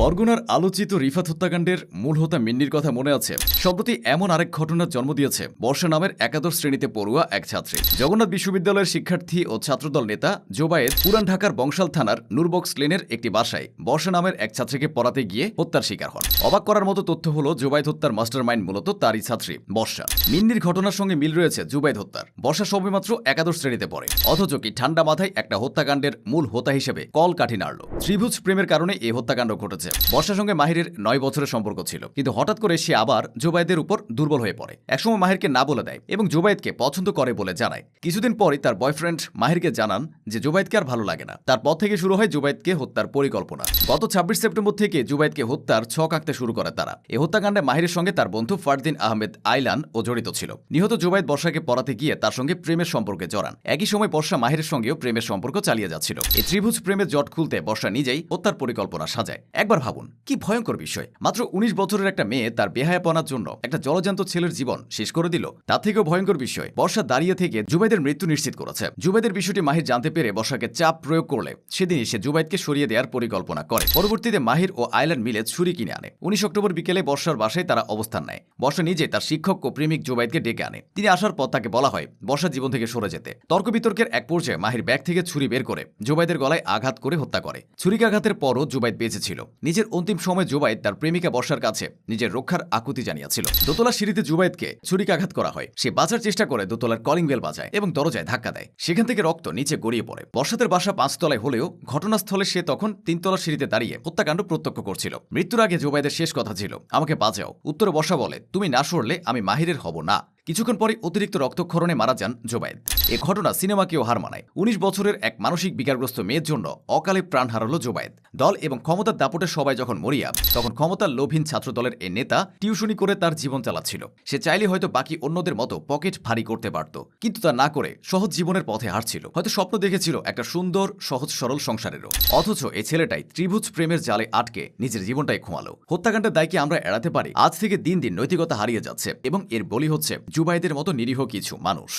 বরগুনার আলোচিত রিফাত হত্যাকাণ্ডের মূল হোতা মিন্নির কথা মনে আছে। সম্প্রতি এমন আরেক ঘটনার জন্ম দিয়েছে। বর্ষা নামের একাদশ শ্রেণীতে পড়ুয়া এক ছাত্রী। জগন্নাথ বিশ্ববিদ্যালয়ের শিক্ষার্থী ও ছাত্রদল নেতা জোবায়েদ পুরান ঢাকার বংশাল থানার নুরবক্স লেনের একটি বাসায় বর্ষা নামের এক ছাত্রীকে পড়াতে গিয়ে হত্যার শিকার হন। অবাক করার মতো তথ্য হল জোবায়েদ হত্যার মাস্টার মাইন্ড মূলত তারই ছাত্রী, বর্ষা। মিন্নির ঘটনার সঙ্গে মিল রয়েছে জুবাইদ হত্যার। বর্ষা সবেমাত্র একাদশ শ্রেণীতে পড়ে। অথচ কি ঠান্ডা মাথায় একটা হত্যাকাণ্ডের মূল হোতা হিসেবে কল কাঠি নাড়ল। ত্রিভুজ প্রেমের কারণে এই হত্যাকাণ্ড ঘটেছে। বর্ষার সঙ্গে মাহিরের নয় বছরের সম্পর্ক ছিল। কিন্তু হঠাৎ করে সে আবার জোবায়েদের উপর দুর্বল হয়ে পড়ে। একসময় মাহিরকে না বলে দেয় এবং জোবায়েদকে পছন্দ করে বলে জানায়। কিছুদিন পরই তার বয়ফ্রেন্ড মাহিরকে জানান যে জোবায়েদকে আর ভালো লাগে না। তারপর থেকে শুরু হয় জুবাইদকে হত্যার পরিকল্পনা। গত ছাব্বিশ সেপ্টেম্বর থেকে জুবাইদকে হত্যার ছক আঁকতে শুরু করে তারা। এই হত্যাকাণ্ডে মাহিরের সঙ্গে তার বন্ধু ফারদিন আহমেদ আইলান ও জড়িত ছিল। নিহত জুবাইদ বর্ষাকে পড়াতে গিয়ে তার সঙ্গে প্রেমের সম্পর্কে জড়ান। একই সময় বর্ষা মাহিরের সঙ্গেও প্রেমের সম্পর্ক চালিয়ে যাচ্ছিল। এই ত্রিভুজ প্রেমের জট খুলতে বর্ষা নিজেই হত্যার পরিকল্পনা সাজায়। একবার ভাবুন। কি ভয়ঙ্কর বিষয়। মাত্র উনিশ বছরের একটা মেয়ে তার বেহায়াপনার জন্য একটা জলজান্ত ছেলের জীবন শেষ করে দিল। তার থেকেও ভয়ঙ্কর বিষয়। বর্ষা দাঁড়িয়ে থেকে জুবাইদের মৃত্যু নিশ্চিত করেছে। জুবাইদের বিষয়টি মাহির জানতে পেরে বর্ষাকে চাপ প্রয়োগ করলে সেদিনই সে জুবাইদকে সরিয়ে দেওয়ার পরিকল্পনা করে। পরবর্তীতে মাহির ও আইল্যান্ড মিলে ছুরি কিনে আনে। উনিশ অক্টোবর বিকেলে বর্ষার বাসায় তারা অবস্থান নেয়। বর্ষা নিজে তার শিক্ষক ও প্রেমিক জুবাইদকে ডেকে আনে। তিনি আসার পর তাকে বলা হয়, বর্ষা জীবন থেকে সরে যেতে। তর্ক বিতর্কের এক পর্যায়ে মাহির ব্যাগ থেকে ছুরি বের করে জুবাইদের গলায় আঘাত করে হত্যা করে। ছুরিকাঘাতের পরও জুবাইদ বেঁচে ছিল। নিজের অন্তিম সময় জুবাইদ তার প্রেমিকা বর্ষার কাছে নিজের রক্ষার আকুতি জানিয়েছিল। দোতলা সিঁড়িতে জুবাইদকে ছুরিকাঘাত করা হয়। সে বাঁচার চেষ্টা করে দোতলার কলিং বেল বাজায় এবং দরজায় ধাক্কা দেয়। সেখান থেকে রক্ত নিচে গড়িয়ে পড়ে। বর্ষাতের বাসা পাঁচতলায় হলেও ঘটনাস্থলে সে তখন তিনতলা সিঁড়িতে দাঁড়িয়ে হত্যাকাণ্ড প্রত্যক্ষ করছিল। মৃত্যুর আগে জুবাইদের শেষ কথা ছিল, আমাকে বাঁচাও। উত্তরে বর্ষা বলে, তুমি না সরলে আমি মাহিরের হব না। কিছুক্ষণ পরে অতিরিক্ত রক্তক্ষরণে মারা যান জোবায়েদ। এ ঘটনা সিনেমাকেও হার মানায়। উনিশ বছরের এক মানসিক বিকারগ্রস্ত মেয়ের জন্য অকালে প্রাণ হারালো জোবায়েদ। দল এবং ক্ষমতার দাপটে সবাই যখন মরিয়া, তখন ক্ষমতার লোভীন ছাত্রদলের এ নেতা টিউশনি করে তার জীবন চালাচ্ছিল। সে চাইলে হয়তো বাকি অন্যদের মতো পকেট ভারী করতে পারত, কিন্তু তা না করে সহজ জীবনের পথে হারছিল। হয়তো স্বপ্ন দেখেছিল একটা সুন্দর, সহজ, সরল সংসারেরও। অথচ এই ছেলেটাই ত্রিভুজ প্রেমের জালে আটকে নিজের জীবনটাই খোঁয়ালো। হত্যাকাণ্ডের দায়কে আমরা এড়াতে পারি। আজ থেকে দিন দিন নৈতিকতা হারিয়ে যাচ্ছে এবং এর বলি হচ্ছে জুবাইদের মতো নিরীহ কিছু মানুষ।